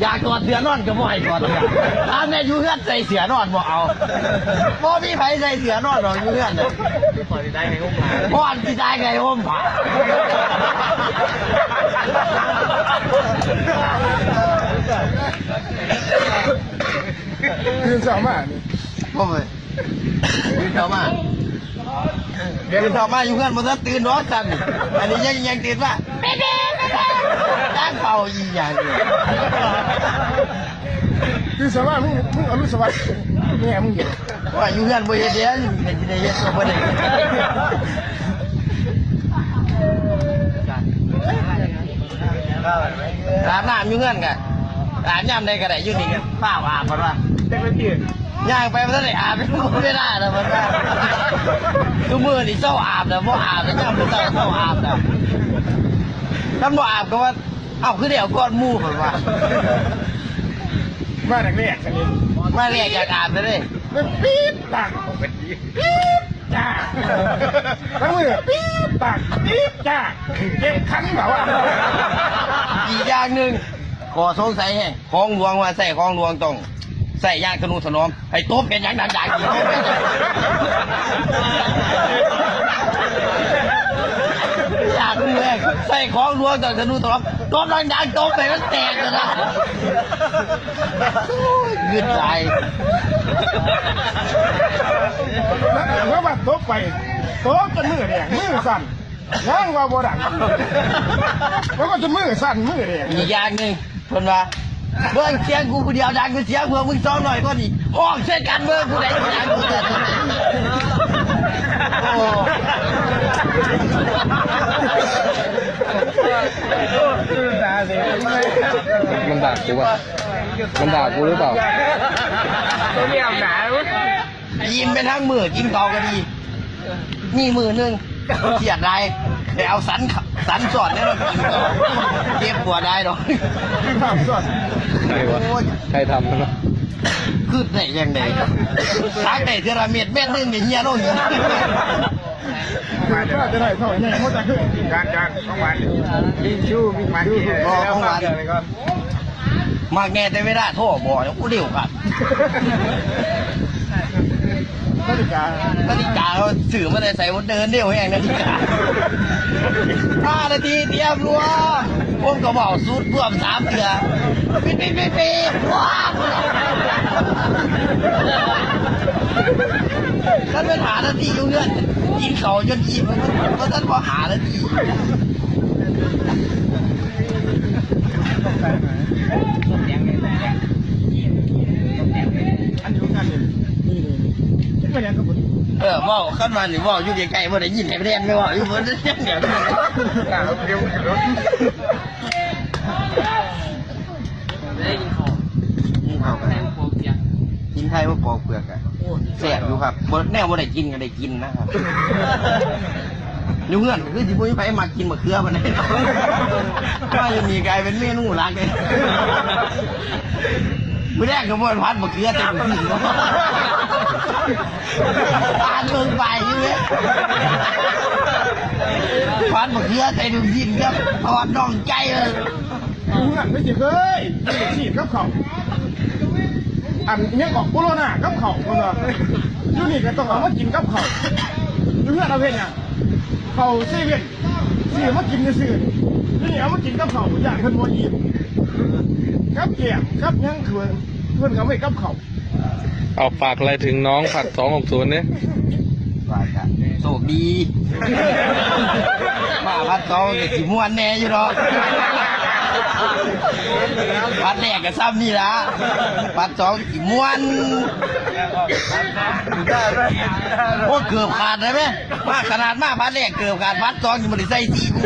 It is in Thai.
อยากกอดเสือนอนก็บ่ให้กอดเสือถ้าแม่อยู่เฮือนใส่เสือนอนบ่เอาบ่มีไผใส่เสือนอนหรอกอยู่เฮือนน่ะพอจะได้ไงอุ้มหาพ่อนสิได้ไงห่มผ้าตื่นเช้ามานี่บ่ไปตื่นเช้ามาตื่นเช้ามาอยู่เฮือนบ่ทันตื่นเนาะซั่นอันนี้ยังยังตื่นว่า แม่ๆจ้างเป่าอีหยังนี่ตื่นเช้ามามึงมึงอรุณสวัสดิ์แม่มึงอยู่ว่าอยู่เฮือนบ่เฮ็ดเด้ออยู่เฮ็ดได้เฮ็ดก็บ่ได้อาบน้ำอยู่เฮือนก็อาบยามใดก็ได้อยู่นี่ก็ฟ้าวอาบเพิ่นว่าเด็กเป็นพี่ย่างไปมันได้อาบไม่ได้แล้วมันว่าทุกมือนี่เศร้าอาบแล้วบ่อาบแล้วย่างไปเศร้าเศร้าอาบแล้วท่านบ่อาบก็ว่า เอ้าคือเดี๋ยวก้อนหมู่ผมว่ามาแรกๆกันนี่มาเรียกอยากอาบเลยมันปี๊ดตักปี๊ดจ้าทั้งมือปี๊ดตักปี๊ดจ้าเก็บคันแบบว่าอีกอย่างหนึ่งขอสงสัยแฮงของหลวงว่าใส่ของหลวงต้องใส่ย่างธนูถนอมให้โต๊ะเป็นอย่างดังๆอีกโต๊ะเป็นอย่างอยากรู้แม่งใส่ของหล วงต้องธนูถนอมโต๊ะดังๆโต๊ะไปมันแตกเลยนะเงินใจแล้วมาตบไปตบจนมือแดงมือสั่นย่างว่าบ่ดังแล้วก็จะมือสั่นมือแดงอีกอย่างหนึ่งคนว่าเบิ่งเสียงกูผู้เดียวดังกูเสียงเพื่อมึงซ้อมหน่อยก็ดีห้องเช่นกันเบิ่งกูได้กูดังกูเกิดโอ้ มันด่า กูป่ะมันด่ากูหรือเปล่าตัวนี้อาบหนายิ้มไปทั้งมือกินเกาก็ดี นี่มือหนึงเสียดไรไปเอาสันขสันสอดเนี่ยมันกินต่อเจ็บปวดได้หรอกภาพสดใครวะใครทำมันวะขึ้นได้ยังไงทักได้เทระเม็ดเม็ดหนึงเนี่ยเฮียโน่นอยู่มาจะได้เท่าไหร่เขาจะขึ้นการการของวันมีชู้มีชู้รอของวัน มากแน่แต่ไม่ได้โทษบ่อยกูเร็วครับนาฬิกานาฬิกาเขาสื่อมาได้ใส่วันเดินเร็วแห้งนาฬิกาห้านาทีเตรียมรัวผมก็บอกสูตรเพื่อมสามเถื่อปิดปิดปิดปิดว้าวท่านเป็นหานาทีอยู่เงื่อนกินเขาจนอิ่มเพราะท่านพอหานาที อันนี้กันนี่นี่นี่ไม่ยังกับผมเออว่าขั้นมาหรือว่าอยู่ใกล้ๆว่าได้ยินให้เรียนไม่ว่าอยู่บนเสียงเดียวเดียวรถได้ยินของกินข้าวกันแทงปรเกียกินไทยว่าปอกเปลือกอะแสบอยู่ครับแน่ว่าได้กินก็ได้กินนะครับ อยู่เงื่อนก็คือที่พุ้ยไปมากินมะเขือมันได้ก็จะมีกลายเป็นเมนูหลักเลยไม่แรกก็บ่นพัดมะเขือเต็มที่ทานเมืองไปอยู่เลยพัดมะเขือใส่ดูยินครับทอดน่องใจเลยกูหันไม่เคยฉีดกับเขาอันนี้ออกโคโรนากับเขาคนละยูนี่ก็ต้องเอามากินกับเขายูเพื่อนเอาเพนเนี่ย เขาเซเว่นซื้อมากินในซื้อนี่เอามากินกับเขาอย่างเพิ่นโมยีกับแกมกับยังเพื่อนเพื่อนเขาไม่กับเขาเอาฝากอะไรถึงน้องผัดสองหกศูนย์เนี่ยว่ากันโชคดีมาพัดสองก็สิม่วนแน่อยู่หรอกพัดแรกก็ซ้ำนี่ละพัดสองสิม่วน โอ้เกือบขาดเลยไหมมากขนาดมากพัดแรกเกือบขาดพัดสองยังไม่ได้ใส่ซีกู